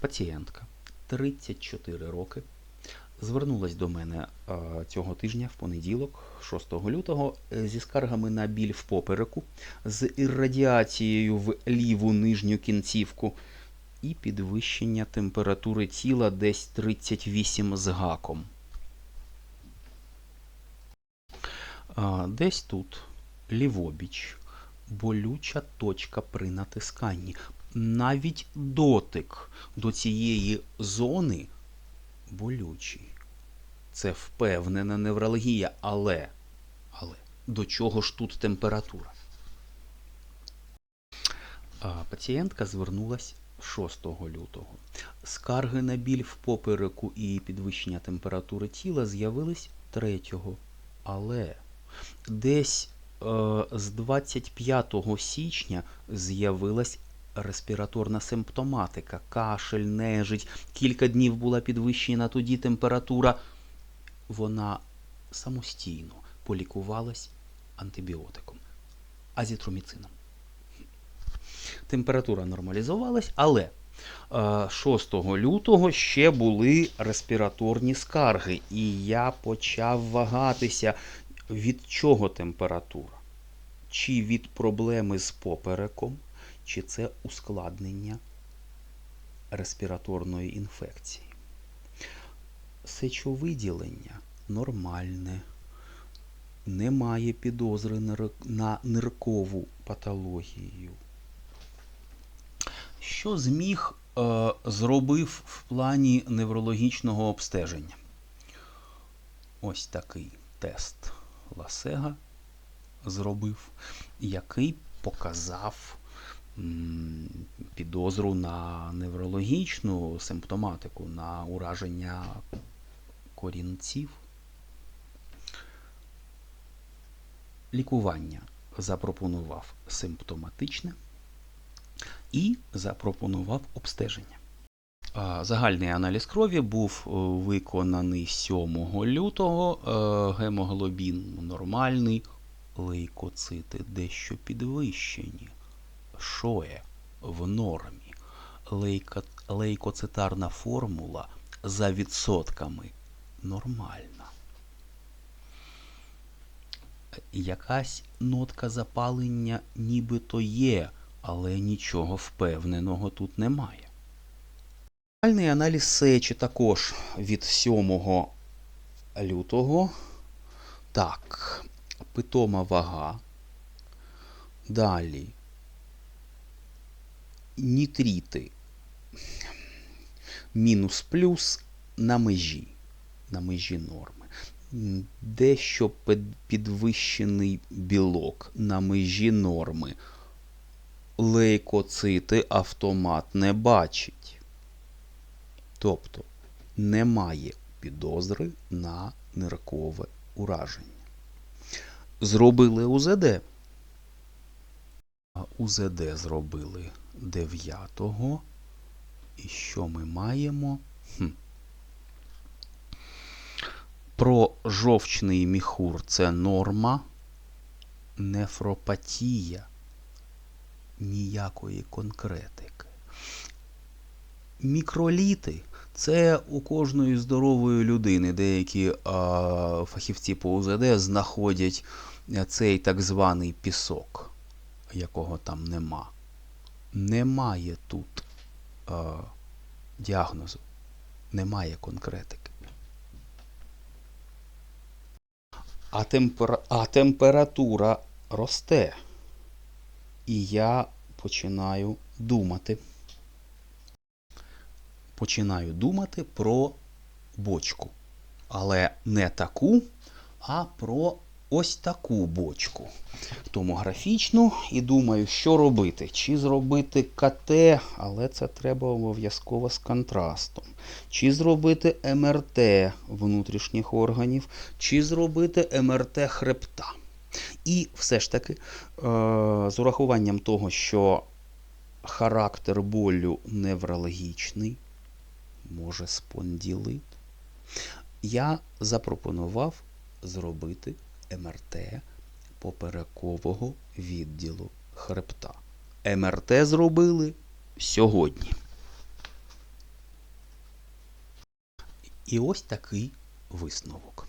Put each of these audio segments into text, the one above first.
Пацієнтка 34 роки. Звернулась до мене цього тижня в понеділок, 6 лютого, е, зі скаргами на біль в попереку, з іррадіацією в ліву нижню кінцівку і підвищення температури тіла десь 38 з гаком. Десь тут, лівобіч, болюча точка при натисканні. Навіть дотик до цієї зони болючий. Це впевнена невралгія, але, але до чого ж тут температура? Пацієнтка звернулась 6 лютого. Скарги на біль в попереку і підвищення температури тіла з'явились 3, але десь е, з 25 січня з'явилась респіраторна симптоматика, кашель, нежить, кілька днів була підвищена тоді температура. Вона самостійно полікувалась антибіотиком, азітроміцином. Температура нормалізувалась, але е, 6 лютого ще були респіраторні скарги, і я почав вагатися, від чого температура? Чи від проблеми з попереком, чи це ускладнення респіраторної інфекції. Сечовиділення нормальне, немає підозри на ниркову патологію. Що зміг е, зробив в плані неврологічного обстеження? Ось такий тест Ласега зробив, який показав підозру на неврологічну симптоматику, на ураження корінців. Лікування запропонував симптоматичне і запропонував обстеження. Загальний аналіз крові був е, виконаний 7 лютого. Е, Гемоглобін нормальний, лейкоцити дещо підвищені. Шоє в нормі. Лейко... Лейкоцитарна формула за відсотками нормальна. Якась нотка запалення нібито є, але нічого впевненого тут немає. Загальний аналіз сечі також від 7 лютого. Так, питома вага. Далі. Нітріти. Мінус плюс на межі. На межі норми. Дещо підвищений білок на межі норми. Лейкоцити автомат не бачить. Тобто немає підозри на ниркове ураження. Зробили УЗД. УЗД зробили 9-го. І що ми маємо? Хм. Про жовчний міхур це норма. Нефропатія. Ніякої конкретики. Мікроліти це у кожної здорової людини. Деякі а, фахівці по УЗД знаходять е, цей так званий пісок, якого там нема. Немає тут а, діагнозу, немає конкретики. А, темпера... а температура росте. І я починаю думати починаю думати про бочку. Але не таку, а про ось таку бочку. Томографічну. І думаю, що робити. Чи зробити КТ, але це треба обов'язково з контрастом. Чи зробити МРТ внутрішніх органів, чи зробити МРТ хребта. І все ж таки, е- з урахуванням того, що характер болю неврологічний, може спонділит. Я запропонував зробити МРТ поперекового відділу хребта. МРТ зробили сьогодні. І ось такий висновок.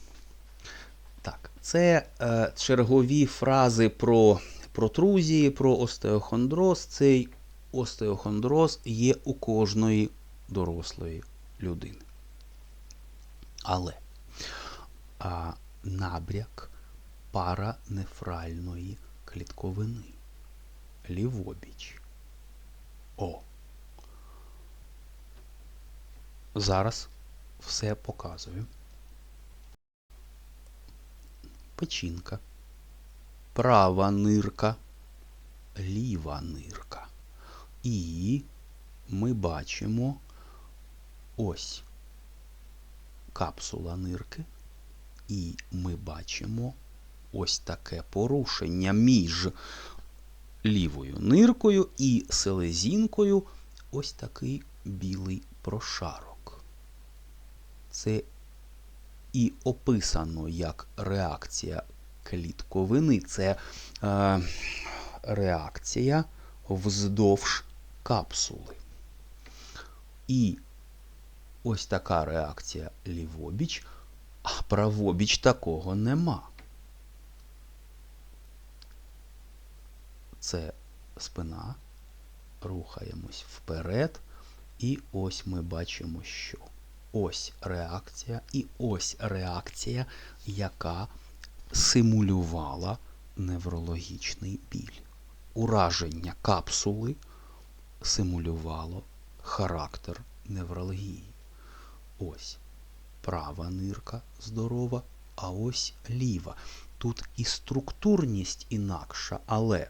Так, це е, чергові фрази про протрузії, про остеохондроз. Цей остеохондроз є у кожної дорослої людини. Але а, набряк паранефральної клітковини. Лівобіч. О. Зараз все показую. Печінка. Права нирка, ліва нирка. І ми бачимо ось капсула нирки. І ми бачимо ось таке порушення між лівою ниркою і селезінкою ось такий білий прошарок. Це і описано як реакція клітковини. Це е, реакція вздовж капсули. І ось така реакція лівобіч, а правобіч такого нема. Це спина. Рухаємось вперед. І ось ми бачимо, що ось реакція, і ось реакція, яка симулювала неврологічний біль. Ураження капсули симулювало характер невралгії. Ось права нирка здорова, а ось ліва. Тут і структурність інакша, але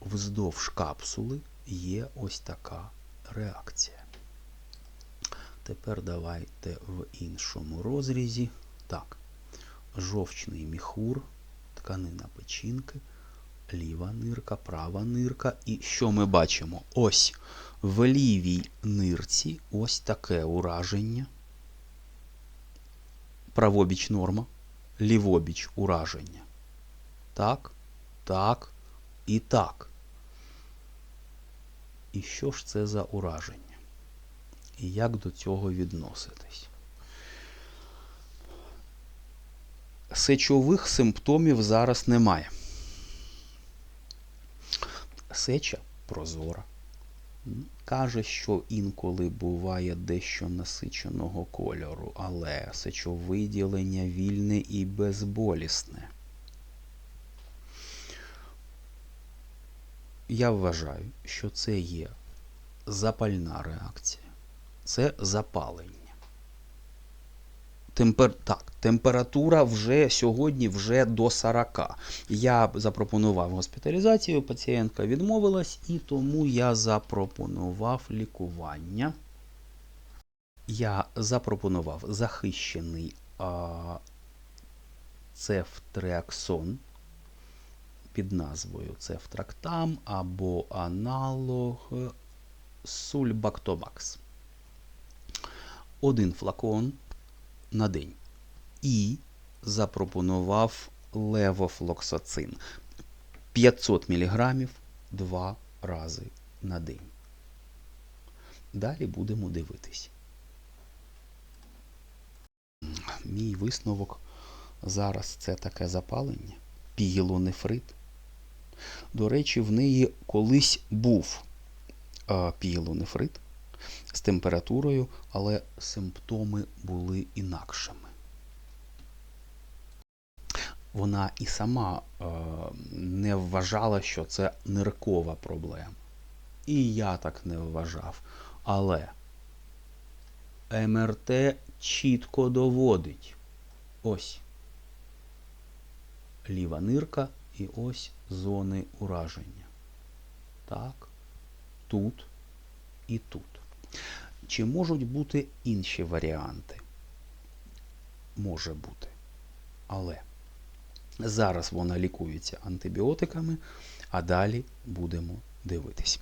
вздовж капсули є ось така реакція. Тепер давайте в іншому розрізі. Так, жовчний міхур, тканина печінки, ліва нирка, права нирка. І що ми бачимо? Ось в лівій нирці ось таке ураження. Правобіч норма, лівобіч ураження. Так, так і так. І що ж це за ураження? І як до цього відноситись? Сечових симптомів зараз немає. Сеча прозора. Каже, що інколи буває дещо насиченого кольору, але сечовиділення вільне і безболісне. Я вважаю, що це є запальна реакція. Це запалення. Темпер... Так, температура вже сьогодні вже до 40. Я запропонував госпіталізацію, пацієнтка відмовилась, і тому я запропонував лікування. Я запропонував захищений а, цефтреаксон під назвою цефтрактам або аналог сульбактомакс. Один флакон на день. І запропонував левофлоксацин 500 мг два рази на день. Далі будемо дивитись. Мій висновок зараз це таке запалення, пігілонефрит. До речі, в неї колись був е, з температурою, але симптоми були інакшими. Вона і сама не вважала, що це ниркова проблема. І я так не вважав. Але МРТ чітко доводить ось ліва нирка і ось зони ураження. Так, тут і тут. Чи можуть бути інші варіанти? Може бути. Але зараз вона лікується антибіотиками, а далі будемо дивитись.